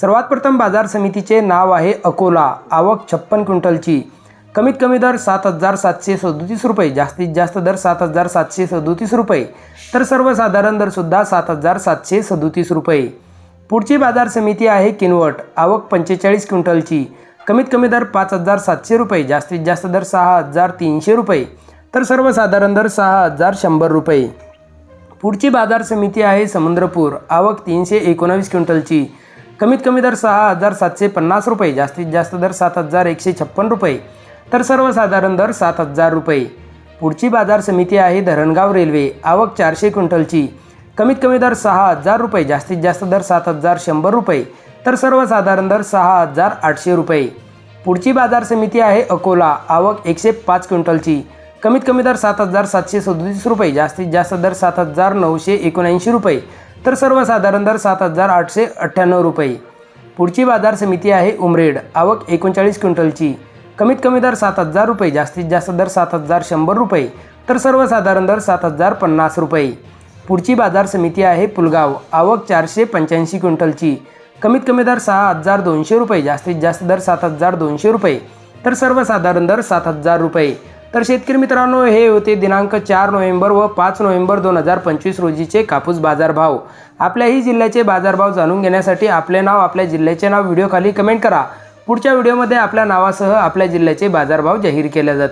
सर्वात प्रथम बाजार समितीचे नाव आहे अकोला. आवक छप्पन क्विंटलची. कमीत कमी दर सात हजार सातशे सदोतीस रुपये जास्तीत जास्त दर सात हजार सातशे सदोतीस रुपये तर सर्वसाधारण दरसुद्धा सात हजार सातशे सदोतीस रुपये. पुढची बाजार समिती आहे किनवट. आवक पंचेचाळीस क्विंटलची. कमीत कमी दर पाच हजार सातशे रुपये जास्तीत जास्त दर सहा हजार तीनशे रुपये तर सर्वसाधारण दर सहा हजार शंभर रुपये. पुढची बाजार समिती आहे समुद्रपूर. आवक तीनशे एकोणावीस क्विंटलची. कमीत कमी दर सहा हजार सातशे पन्नास रुपये जास्तीत जास्त दर सात हजार एकशे छप्पन रुपये तर सर्वसाधारण दर सात हजार रुपये. पुढची बाजार समिती आहे धरणगाव रेल्वे. आवक चारशे क्विंटलची. कमीत कमी दर सहा हजार रुपये जास्तीत जास्त दर सात हजार शंभर रुपये तर सर्वसाधारण दर सहा हजार आठशे रुपये. पुढची बाजार समिती आहे अकोला. आवक एकशे पाच क्विंटलची. कमीत कमी दर सात हजार सातशे सदोतीस रुपये जास्तीत जास्त दर सात हजार नऊशे एकोणऐंशी रुपये तर सर्वसाधारण दर सात हजार आठशे अठ्ठ्याण्णव रुपये. पुढची बाजार समिती आहे उमरेड. आवक एकोणचाळीस क्विंटलची. कमीत कमी दर सात हजार रुपये जास्तीत जास्त दर सात हजार शंभर रुपये तर सर्वसाधारण दर सात हजार पन्नास रुपये. पुढची बाजार समिती आहे पुलगाव. आवक चारशे पंच्याऐंशी क्विंटलची. कमीत कमी दर सहा हजार दोनशे रुपये जास्तीत जास्त दर सात हजार दोनशे रुपये तर सर्वसाधारण दर सात हजार रुपये. तर शेतकरी मित्रांनो हे होते दिनांक चार नोव्हेंबर व पाच नोव्हेंबर दोन हजार पंचवीस रोजीचे कापूस बाजारभाव. आपल्याही जिल्ह्याचे बाजारभाव जाणून घेण्यासाठी आपले नाव आपल्या जिल्ह्याचे नाव व्हिडिओखाली कमेंट करा. पुढच्या व्हिडिओमध्ये आपल्या नावासह आपल्या जिल्ह्याचे बाजारभाव जाहीर केले जातील.